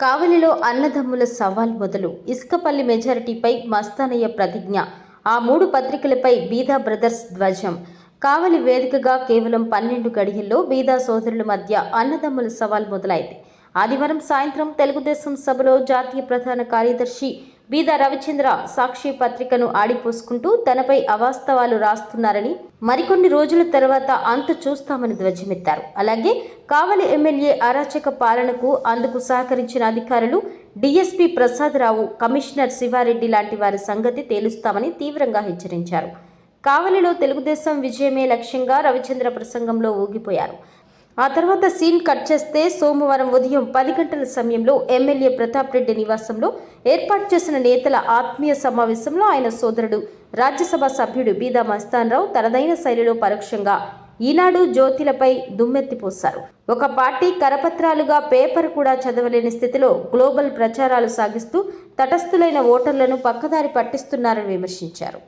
కావలిలో అన్నదమ్ముల సవాల్ మొదలు. ఇసుకపల్లి మెజారిటీపై మస్తానయ్య ప్రతిజ్ఞ. ఆ మూడు పత్రికలపై బీదా బ్రదర్స్ ధ్వజం. కావలి వేదికగా కేవలం పన్నెండు గడియల్లో బీదా సోదరుల మధ్య అన్నదమ్ముల సవాల్ మొదలైంది. ఆదివారం సాయంత్రం తెలుగుదేశం సభలో జాతీయ ప్రధాన కార్యదర్శి బీద రవిచంద్ర సాక్షి పత్రికను ఆడిపోసుకుంటూ తనపై అవాస్తవాలు రాస్తున్నారని మరికొన్ని రోజుల తర్వాత అంత చూస్తామని ధ్వజమెత్తారు. అలాగే కావలి ఎమ్మెల్యే అరాచక పాలనకు అందుకు సహకరించిన అధికారులు డీఎస్పీ ప్రసాదరావు కమిషనర్ శివారెడ్డి లాంటి వారి సంగతి తేలుస్తామని తీవ్రంగా హెచ్చరించారు. కావలిలో తెలుగుదేశం విజయమే లక్ష్యంగా రవిచంద్ర ప్రసంగంలో ఊగిపోయారు. ఆ తర్వాత సీన్ కట్ చేస్తే సోమవారం ఉదయం పది గంటల సమయంలో ఎమ్మెల్యే ప్రతాప్ రెడ్డి నివాసంలో ఏర్పాటు చేసిన నేతల ఆత్మీయ సమావేశంలో ఆయన సోదరుడు రాజ్యసభ సభ్యుడు బీదా మస్తాన్రావు తనదైన శైలిలో పరోక్షంగా ఈనాడు జ్యోతిలపై దుమ్మెత్తిపోశారు ఒక పార్టీ కరపత్రాలుగా పేపర్ కూడా చదవలేని స్థితిలో గ్లోబల్ ప్రచారాలు సాగిస్తూ తటస్థులైన ఓటర్లను పక్కదారి పట్టిస్తున్నారని విమర్శించారు.